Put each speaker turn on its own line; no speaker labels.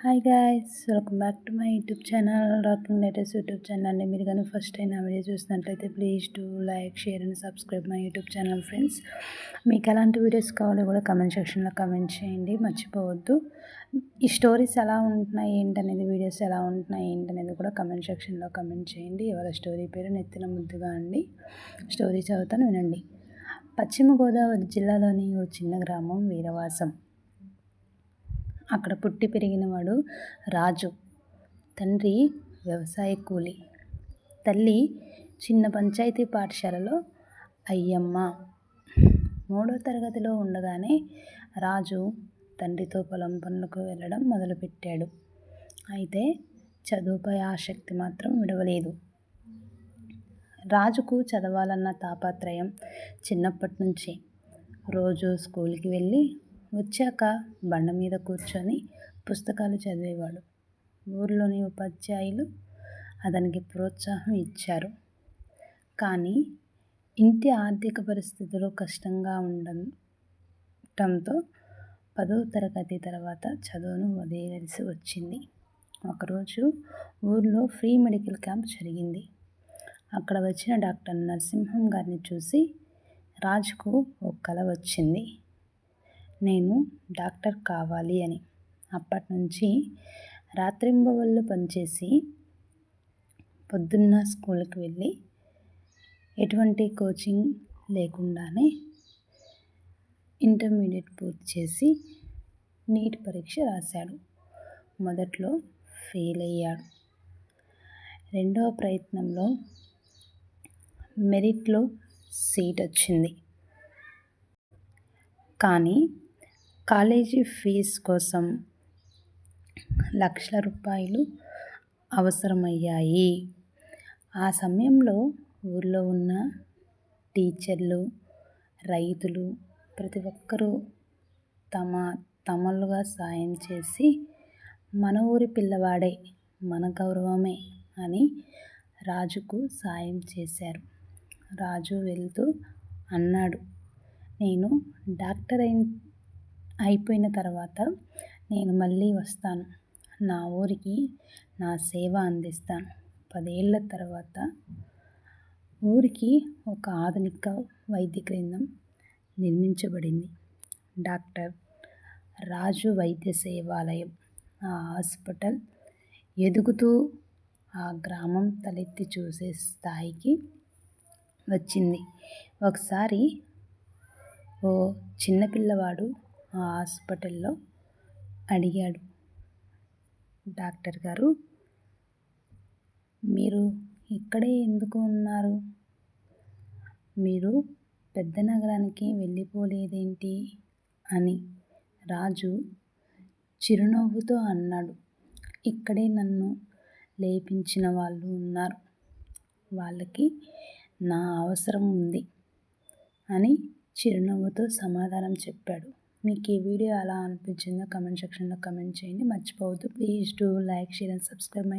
Hi guys welcome back to my YouTube channel rocking latest YouTube ఛానల్ని మీరు కానీ first time నా video చూసినట్లయితే please to like share and subscribe my YouTube channel friends మీకు ఎలాంటి videos కావాలో కూడా కమెంట్ సెక్షన్లో కమెంట్ చేయండి మర్చిపోవద్దు. ఈ స్టోరీస్ ఎలా ఉంటున్నాయి ఏంటనేది వీడియోస్ ఎలా ఉంటున్నాయి ఏంటనేది కూడా కమెంట్ సెక్షన్లో కమెంట్ చేయండి. ఎవరి స్టోరీ పేరు నెత్తిన ముద్దుగా అండి. స్టోరీ చదువుతాను వినండి. పశ్చిమ గోదావరి జిల్లాలోని ఓ చిన్న గ్రామం వీరవాసం. అక్కడ పుట్టి పెరిగినవాడు రాజు. తండ్రి వ్యవసాయ కూలి. తల్లి చిన్న పంచాయతీ పాఠశాలలో అయ్యమ్మ. మూడో తరగతిలో ఉండగానే రాజు తండ్రితో పొలం పనులకు వెళ్ళడం మొదలుపెట్టాడు. అయితే చదువుపై ఆసక్తి మాత్రం విడవలేదు. రాజుకు చదవాలన్న తాపత్రయం చిన్నప్పటి నుంచి. రోజు స్కూల్కి వెళ్ళి వచ్చాక బండ మీద కూర్చొని పుస్తకాలు చదివేవాడు. ఊర్లోని ఉపాధ్యాయులు అతనికి ప్రోత్సాహం ఇచ్చారు. కానీ ఇంటి ఆర్థిక పరిస్థితులు కష్టంగా ఉండటంతో పదవ తరగతి తర్వాత చదువును వదిలేసి వచ్చింది. ఒకరోజు ఊర్లో ఫ్రీ మెడికల్ క్యాంప్ జరిగింది. అక్కడ వచ్చిన డాక్టర్ నరసింహం గారిని చూసి రాజుకు ఒక కల వచ్చింది. నేను డాక్టర్ కావాలి అని. అప్పటి నుంచి రాత్రింబవళ్ళు పనిచేసి పొద్దున్న స్కూల్కి వెళ్ళి ఎటువంటి కోచింగ్ లేకుండానే ఇంటర్మీడియట్ పూర్తి చేసి నీట్ పరీక్ష రాశాడు. మొదట్లో ఫెయిల్ అయ్యాడు. రెండవ ప్రయత్నంలో మెరిట్లో సీట్ వచ్చింది. కానీ కాలేజీ ఫీజు కోసం లక్షల రూపాయలు అవసరమయ్యాయి. ఆ సమయంలో ఊర్లో ఉన్న టీచర్లు రైతులు ప్రతి ఒక్కరూ తమ తమలుగా సాయం చేసి మన ఊరి పిల్లవాడే మన గౌరవమే అని రాజుకు సాయం చేశారు. రాజు వెళ్తూ అన్నాడు నేను డాక్టర్ అయిన అయిపోయిన తర్వాత నేను మళ్ళీ వస్తాను. నా ఊరికి నా సేవ అందిస్తాను. పదేళ్ళ తర్వాత ఊరికి ఒక ఆధునిక వైద్య కేంద్రం నిర్మించబడింది. డాక్టర్ రాజు వైద్య సేవాలయం. ఆ హాస్పిటల్ ఎదుగుతూ ఆ గ్రామం తలెత్తి చూసే స్థాయికి వచ్చింది. ఒకసారి ఓ చిన్నపిల్లవాడు హాస్పిటల్లో అడిగాడు డాక్టర్ గారు మీరు ఇక్కడే ఎందుకు ఉన్నారు? మీరు పెద్ద నగరానికి వెళ్ళిపోలేదేంటి? అని రాజు చిరునవ్వుతో అన్నాడు. ఇక్కడే నన్ను లేపించిన వాళ్ళు ఉన్నారు. వాళ్ళకి నా అవసరం ఉంది అని చిరునవ్వుతో సమాధానం చెప్పాడు. మీకు ఈ వీడియో ఎలా అనిపించిందో కమెంట్ సెక్షన్లో కమెంట్ చేయండి. మర్చిపోవద్దు. Please do like share and subscribe my